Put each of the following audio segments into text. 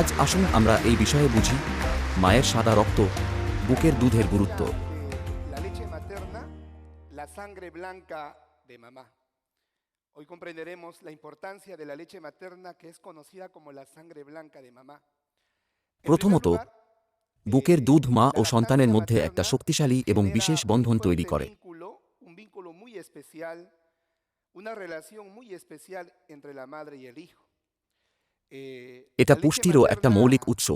আজ আসুন আমরা এই বিষয়ে বুঝি মায়ের সাদা রক্ত বুকের দুধের গুরুত্ব. Hoy comprenderemos la importancia de la leche materna que es conocida como la sangre blanca de mamá. প্রথমত বুকের eh, দুধ মা ও সন্তানের মধ্যে একটা শক্তিশালী এবং বিশেষ বন্ধন তৈরি করে una relación muy especial entre la madre y el hijo. এটা পুষ্টিরও একটা মৌলিক উৎস।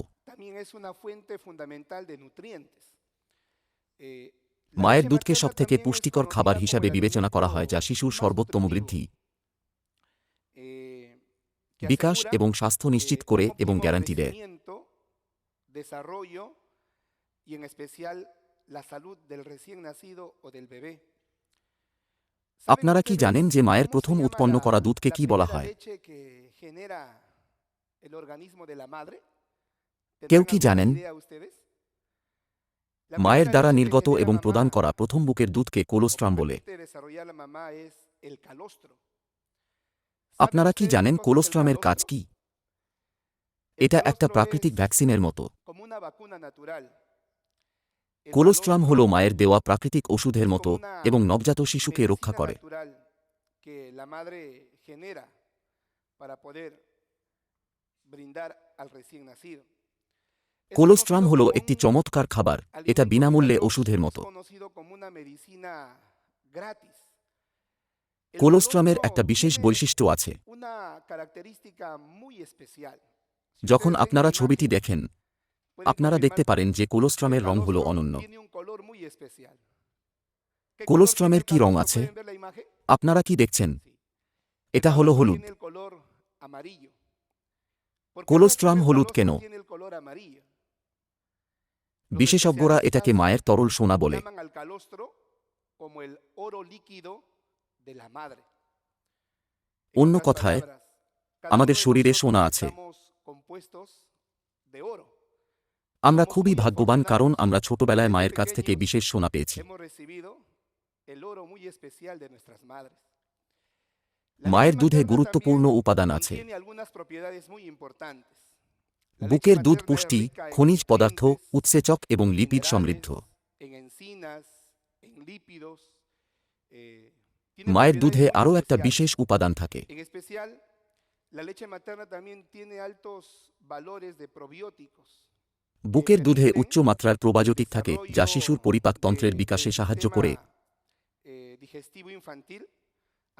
মায়ের দুধকে সব থেকে পুষ্টিকর খাবার হিসাবে বিবেচনা করা হয় যা শিশুর সর্বোত্তম বৃদ্ধি। বিকাশ এবং স্বাস্থ্য নিশ্চিত করে এবং গ্যারান্টি দেয়। আপনারা কি জানেন যে মায়ের প্রথম উৎপন্ন করা দুধকে কি বলা হয়? কেউ কি জানেন মায়ের দ্বারা নির্গত এবং প্রদান করা প্রথম বুকের দুধকে কোলোস্ট্রাম বলে আপনারা কি জানেন কোলোস্ট্রামের কাজ কি এটা একটা প্রাকৃতিক ভ্যাকসিনের মতো কোলোস্ট্রাম হল মায়ের দেওয়া প্রাকৃতিক ওষুধের মতো এবং নবজাত শিশুকে রক্ষা করে কোলোস্ট্রাম হল একটি চমৎকার খাবার এটা বিনামূল্যে ওষুধের মতো। কোলোস্ট্রামের একটা বিশেষ বৈশিষ্ট্য আছে। যখন আপনারা ছবিটি দেখেন আপনারা দেখতে পারেন যে কোলোস্ট্রামের রং হল অনন্য। কোলোস্ট্রামের কি রং আছে? আপনারা কি দেখছেন? এটা হল হলুদ। কোলোস্ট্রাম হলুদ কেন? বিশেষজ্ঞরা এটাকে মায়ের তরল সোনা বলে। অন্য কথায় আমাদের শরীরে সোনা আছে। আমরা খুবই ভাগ্যবান কারণ আমরা ছোটবেলায় মায়ের কাছ থেকে বিশেষ সোনা পেয়েছি। El oro muy especial de nuestras madres. মায়ের দুধে গুরুত্বপূর্ণ উপাদান আছে। বুকের দুধ পুষ্টি খনিজ পদার্থ উৎসেচক এবং লিপিড সমৃদ্ধ। মায়ের দুধে আরও একটা বিশেষ উপাদান থাকে। বুকের দুধে উচ্চ মাত্রার প্রবাজটিক থাকে যা শিশুর পরিপাকতন্ত্রের বিকাশে সাহায্য করে।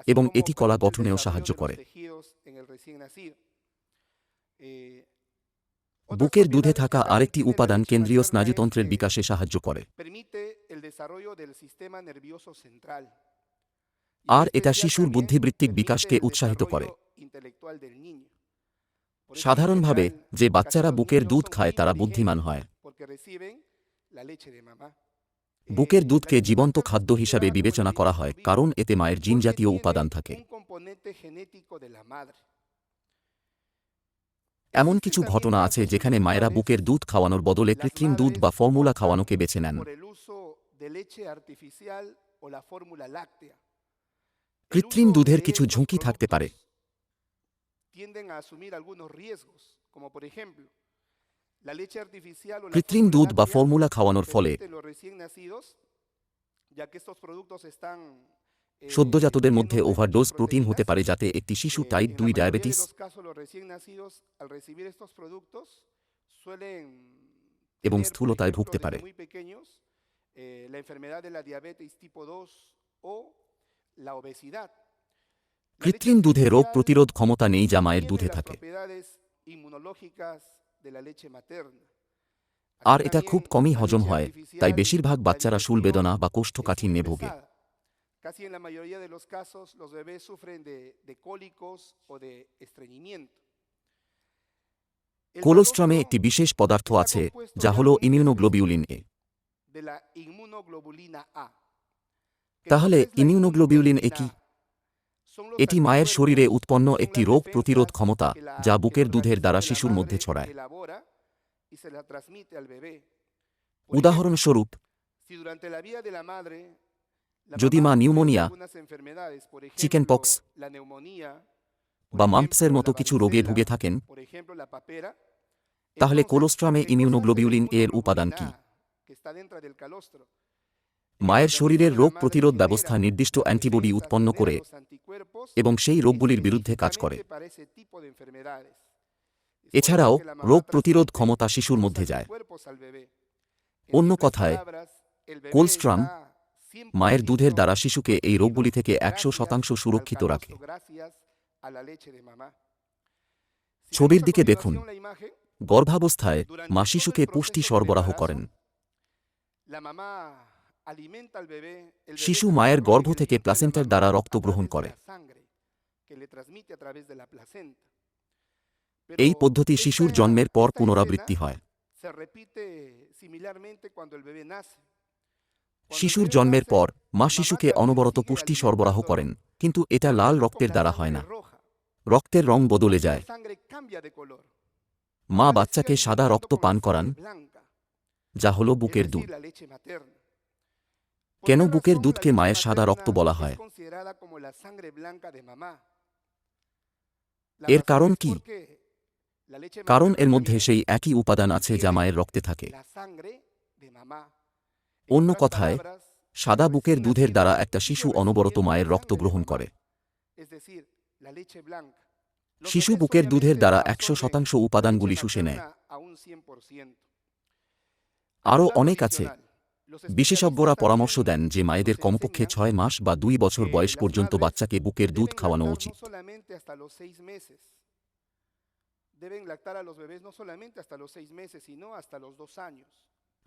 এবং এটি কলা গঠনেও সাহায্য করে। বুকের দুধে থাকা আরেকটি উপাদান কেন্দ্রীয় স্নায়ুতন্ত্রের বিকাশে সাহায্য করে। আর এটা শিশুর বুদ্ধিবৃত্তিক বিকাশকে উৎসাহিত করে। সাধারণভাবে যে বাচ্চারা বুকের দুধ খায় তারা বুদ্ধিমান হয়। বুকের দুধকে জীবন্ত খাদ্য হিসাবে বিবেচনা করা হয়, কারণ এতে মায়ের জিনজাতীয় উপাদান থাকে। এমন কিছু ঘটনা আছে যেখানে মায়েরা বুকের দুধ খাওয়ানোর বদলে কৃত্রিম দুধ বা ফর্মুলা খাওয়ানোকে বেছে নেন। কৃত্রিম দুধের কিছু ঝুঁকি থাকতে পারে। Tienden a কৃত্রিম দুধ বা ফর্মুলা খাওয়ানোর ফলে সদ্যজাতদের মধ্যে ওভারডোজ প্রোটিন হতে পারে যাতে একটি শিশু টাইপ দুই ডায়াবেটিস এবং স্থূলতায় ভুগতে পারে কৃত্রিম দুধে রোগ প্রতিরোধ ক্ষমতা নেই যা মায়ের দুধে থাকে আর এটা খুব কমই হজম হয় তাই বেশিরভাগ বাচ্চারা সুলবেদনা বা কোষ্ঠকাঠিন্যে ভোগে। কোলোস্ট্রমে একটি বিশেষ পদার্থ আছে যা হল ইমিউনোগ্লোবিউলিন এ তাহলে ইমিউনোগ্লোবিউলিন এ কি? এটি মায়ের শরীরে উৎপন্ন একটি রোগ প্রতিরোধ ক্ষমতা যা বুকের দুধের দ্বারা শিশুর মধ্যে ছড়ায়। উদাহরণস্বরূপ যদি মা নিউমোনিয়া চিকেন পক্স বা মাম্পসের মতো কিছু রোগে ভুগে থাকেন তাহলে কোলোস্ট্রামে ইমিউনোগ্লোবিউলিন এর উপাদান কি? মায়ের শরীরের রোগ প্রতিরোধ ব্যবস্থা নির্দিষ্ট অ্যান্টিবডি উৎপন্ন করে এবং সেই রোগগুলির বিরুদ্ধে কাজ করে। এছাড়াও, রোগ প্রতিরোধ ক্ষমতা শিশুর মধ্যে যায়। অন্য কথায়, কোলস্ট্রাম মায়ের দুধের দ্বারা শিশুকে এই রোগগুলি থেকে একশো শতাংশ সুরক্ষিত রাখে। ছবির দিকে দেখুন, গর্ভাবস্থায় মা শিশুকে পুষ্টি সরবরাহ করেন। শিশু মায়ের গর্ভ থেকে প্লাসেন্টার দ্বারা রক্ত গ্রহণ করে এই পদ্ধতি শিশুর জন্মের পর পুনরাবৃত্তি হয় শিশুর জন্মের পর মা শিশুকে অনবরত পুষ্টি সরবরাহ করেন কিন্তু এটা লাল রক্তের দ্বারা হয় না রক্তের রং বদলে যায় মা বাচ্চাকে সাদা রক্ত পান করান যা হলো বুকের দুধ কেন বুকের দুধকে মায়ের সাদা রক্ত বলা হয়? এর কারণ কি? কারণ এর মধ্যে সেই একই উপাদান আছে যা মায়ের রক্তে থাকে। অন্য কথায়, সাদা বুকের দুধের দ্বারা একটা শিশু অনবরত মায়ের রক্ত গ্রহণ করে। শিশু বুকের দুধের দ্বারা একশো শতাংশ উপাদানগুলি শুষে নেয়। আরও অনেক আছে। বিশেষজ্ঞরা পরামর্শ দেন যে মায়েদের কমপক্ষে ছয় মাস বা দুই বছর বয়স পর্যন্ত বাচ্চাকে বুকের দুধ খাওয়ানো উচিত।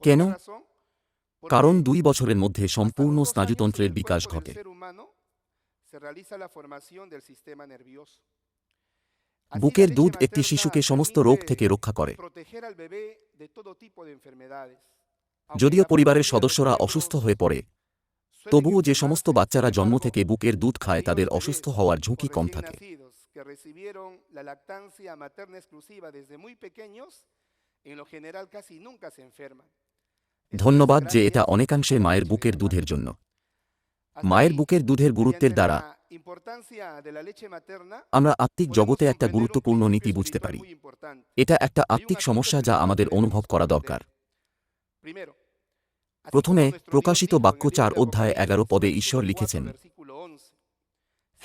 কেন? কারণ দুই বছরের মধ্যে সম্পূর্ণ স্নাজুতন্ত্রের বিকাশ ঘটে। বুকের দুধ একটি শিশুকে সমস্ত রোগ থেকে রক্ষা করে। যদিও পরিবারের সদস্যরা অসুস্থ হয়ে পড়ে, তবুও যে সমস্ত বাচ্চারা জন্ম থেকে বুকের দুধ খায় তাদের অসুস্থ হওয়ার ঝুঁকি কম থাকে। ধন্যবাদ যে এটা অনেকাংশে মায়ের বুকের দুধের জন্য। মায়ের বুকের দুধের গুরুত্বের দ্বারা আমরা আত্মিক জগতে একটা গুরুত্বপূর্ণ নীতি বুঝতে পারি। এটা একটা আত্মিক সমস্যা যা আমাদের অনুভব করা দরকার। প্রথমে প্রকাশিত বাক্য চার অধ্যায় এগারো পদে ঈশ্বর লিখেছেন।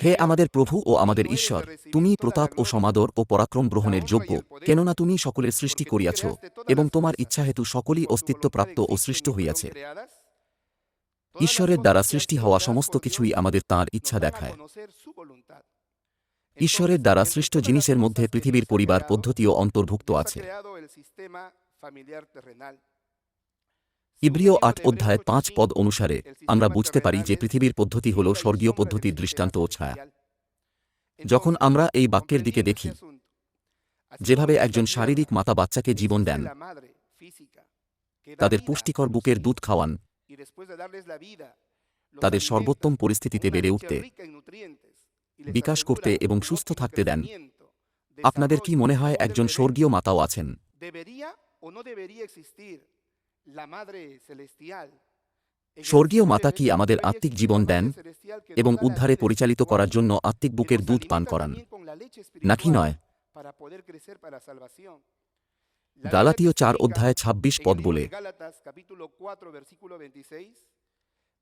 হে আমাদের প্রভু ও আমাদের ঈশ্বর তুমি প্রতাপ ও সমাদর ও পরাক্রম গ্রহণের যোগ্য কেননা তুমি সকলের সৃষ্টি করিয়াছ এবং তোমার ইচ্ছা হেতু সকলই অস্তিত্বপ্রাপ্ত ও সৃষ্ট হইয়াছে। ঈশ্বরের দ্বারা সৃষ্টি হওয়া সমস্ত কিছুই আমাদের তাঁর ইচ্ছা দেখায়। ঈশ্বরের দ্বারা সৃষ্ট জিনিসের মধ্যে পৃথিবীর পরিবার পদ্ধতিও অন্তর্ভুক্ত আছে। ইব্রিয় আট অধ্যায় পাঁচ পদ অনুসারে আমরা বুঝতে পারি যে পৃথিবীর পদ্ধতি হল স্বর্গীয় পদ্ধতির দৃষ্টান্ত ও ছায়া। যখন আমরা এই বাক্যের দিকে দেখি, যেভাবে একজন শারীরিক মাতা বাচ্চাকে জীবন দেন, তাদের পুষ্টিকর বুকের দুধ খাওয়ান, তাদের সর্বোত্তম পরিস্থিতিতে বেড়ে উঠতে, বিকাশ করতে এবং সুস্থ থাকতে দেন, আপনাদের কি মনে হয় একজন স্বর্গীয় মাতাও আছেন? স্বর্গীয় মাতা কি আমাদের আত্মিক জীবন দেন এবং উদ্ধারে পরিচালিত করার জন্য আত্মিক বুকের দুধ পান করান। নাকি নয়? গালাতীয় চার অধ্যায় ২৬ পদ বলে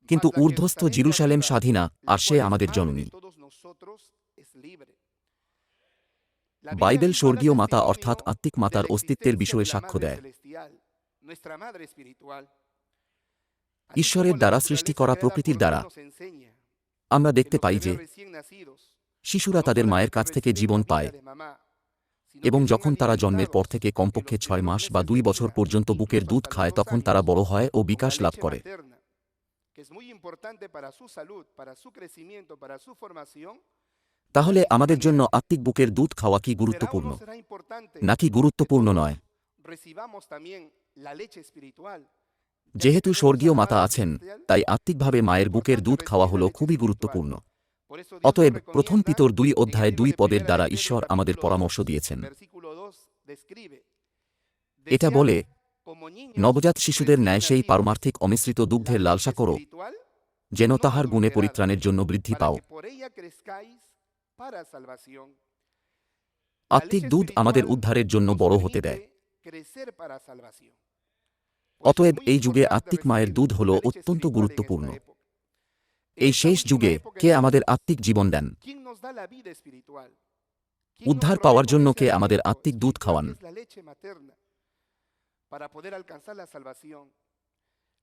কিন্তু ঊর্ধ্বস্থ জিরুসালেম স্বাধীনা আর সে আমাদের জননী। বাইবেল স্বর্গীয় মাতা অর্থাৎ আত্মিক মাতার অস্তিত্বের বিষয়ে সাক্ষ্য দেয়। ঈশ্বরের দ্বারা সৃষ্টি করা প্রকৃতির দ্বারা আমরা দেখতে পাই যে শিশুরা তাদের মায়ের কাছ থেকে জীবন পায় এবং যখন তারা জন্মের পর থেকে কমপক্ষে ছয় মাস বা দুই বছর পর্যন্ত বুকের দুধ খায় তখন তারা বড় হয় ও বিকাশ লাভ করে। তাহলে আমাদের জন্য আত্মিক বুকের দুধ খাওয়া কি গুরুত্বপূর্ণ? নাকি গুরুত্বপূর্ণ নয়? যেহেতু স্বর্গীয় মাতা আছেন তাই আত্মিকভাবে মায়ের বুকের দুধ খাওয়া হল খুবই গুরুত্বপূর্ণ। অতএব প্রথম পিতর দুই অধ্যায় দুই পদের দ্বারা ঈশ্বর আমাদের পরামর্শ দিয়েছেন। এটা বলে নবজাত শিশুদের ন্যায় সেই পারমার্থিক অমিশ্রিত দুগ্ধের লালসা করো যেন তাহার গুণে পরিত্রাণের জন্য বৃদ্ধি পাও। আত্মিক দুধ আমাদের উদ্ধারের জন্য বড় হতে দেয়। অতএব এই যুগে আত্মিক মায়ের দুধ হল অত্যন্ত গুরুত্বপূর্ণ। এই শেষ যুগে কে আমাদের আত্মিক জীবন দেন? উদ্ধার পাওয়ার জন্য কে আমাদের আত্মিক দুধ খাওয়ান?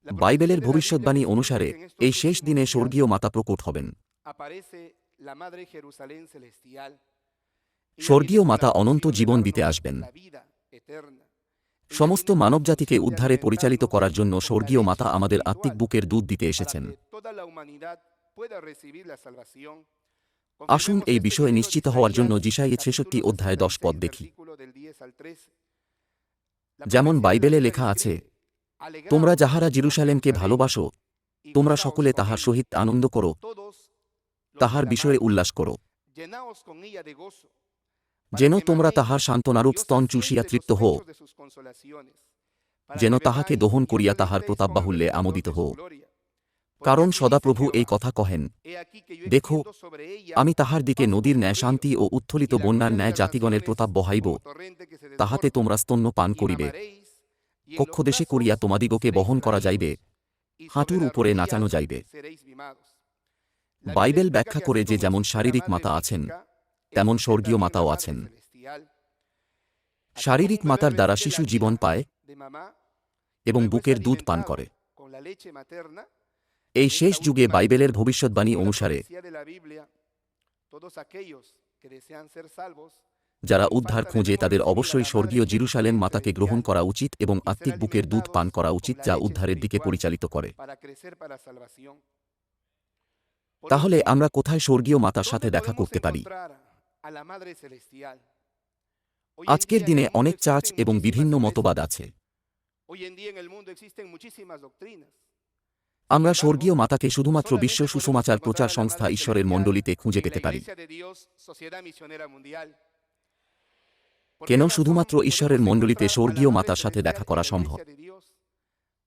বাইবেলের ভবিষ্যৎবাণী অনুসারে এই শেষ দিনে স্বর্গীয় মাতা প্রকট হবেন। স্বর্গীয় মাতা অনন্ত জীবন দিতে আসবেন। সমস্ত মানবজাতিকে উদ্ধারে পরিচালিত করার জন্য স্বর্গীয় মাতা আমাদের আত্মিক বুকের দুধ দিতে এসেছেন। আসুন এই বিষয়ে নিশ্চিত হওয়ার জন্য যিশাই ছেষট্টি অধ্যায় দশ পদ দেখি। যেমন বাইবেলে লেখা আছে, তোমরা যাহারা জিরুসালেমকে ভালোবাসো, তোমরা সকলে তাহার সহিত আনন্দ করো, তাহার বিষয়ে উল্লাস করো। যেন তোমরা তাহার সান্ত্বনারূপ স্তন চুষিয়া তৃপ্ত হও। যেন তাহাকে দহন করিয়া তাহার প্রতাপ বাহুল্যে আমোদিত হও। কারণ সদাপ্রভু এই কথা কহেন, দেখো, আমি তাহার দিকে নদীর ন্যায় শান্তি ও উত্থলিত বন্যার ন্যায় জাতিগণের প্রতাপ বহাইব, তাহাতে তোমরা স্তন্য পান করিবে। কক্ষদেশে করিয়া তোমাদিগকে বহন করা যাইবে, হাঁটুর উপরে নাচানো যাইবে। বাইবেল ব্যাখ্যা করে যে যেমন শারীরিক মাতা আছেন তেমন স্বর্গীয় মাতাও আছেন। শারীরিক মাতার দ্বারা শিশু জীবন পায় এবং বুকের দুধ পান করে। এই শেষ যুগে বাইবেলের ভবিষ্যৎবাণী অনুসারে যারা উদ্ধার খুঁজে তাদের অবশ্যই স্বর্গীয় জিরুসালেম মাতাকে গ্রহণ করা উচিত এবং আত্মিক বুকের দুধ পান করা উচিত যা উদ্ধারের দিকে পরিচালিত করে। তাহলে আমরা কোথায় স্বর্গীয় মাতার সাথে দেখা করতে পারি? আজকের দিনে অনেক চার্চ এবং বিভিন্ন মতবাদ আছে আমরা স্বর্গীয় মাতাকে শুধুমাত্র বিশ্ব সুসমাচার প্রচার সংস্থা ঈশ্বরের মণ্ডলীতে খুঁজে পেতে পারি কেন শুধুমাত্র ঈশ্বরের মণ্ডলীতে স্বর্গীয় মাতার সাথে দেখা করা সম্ভব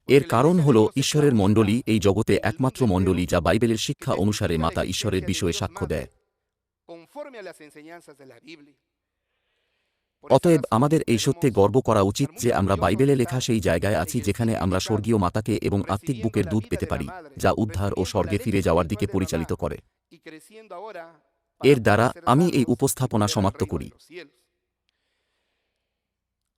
এর কারণ হল ঈশ্বরের মণ্ডলী এই জগতে একমাত্র মণ্ডলী যা বাইবেলের শিক্ষা অনুসারে মাতা ঈশ্বরের বিষয়ে সাক্ষ্য দেয় অতএব আমাদের এই সত্যে গর্ব করা উচিত যে আমরা বাইবেলে লেখা সেই জায়গায় আছি যেখানে আমরা স্বর্গীয় মাতাকে এবং আত্মিক বুকের দুধ পেতে পারি যা উদ্ধার ও স্বর্গে ফিরে যাওয়ার দিকে পরিচালিত করে। এর দ্বারা আমি এই উপস্থাপনা সমাপ্ত করি।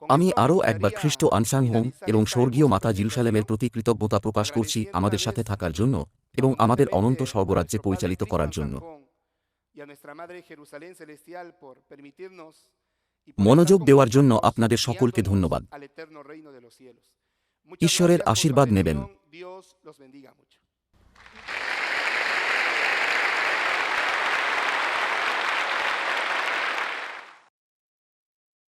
আমি আরও একবার খ্রিস্ট আনসাং হোম এবং স্বর্গীয় মাতা জিরুসালেমের প্রতি কৃতজ্ঞতা প্রকাশ করছি আমাদের সাথে থাকার জন্য এবং আমাদের অনন্ত স্বর্গরাজ্যে পরিচালিত করার জন্য। মনোযোগ দেওয়ার জন্য আপনাদের সকলকে ধন্যবাদ। ঈশ্বরের আশীর্বাদ নেবেন।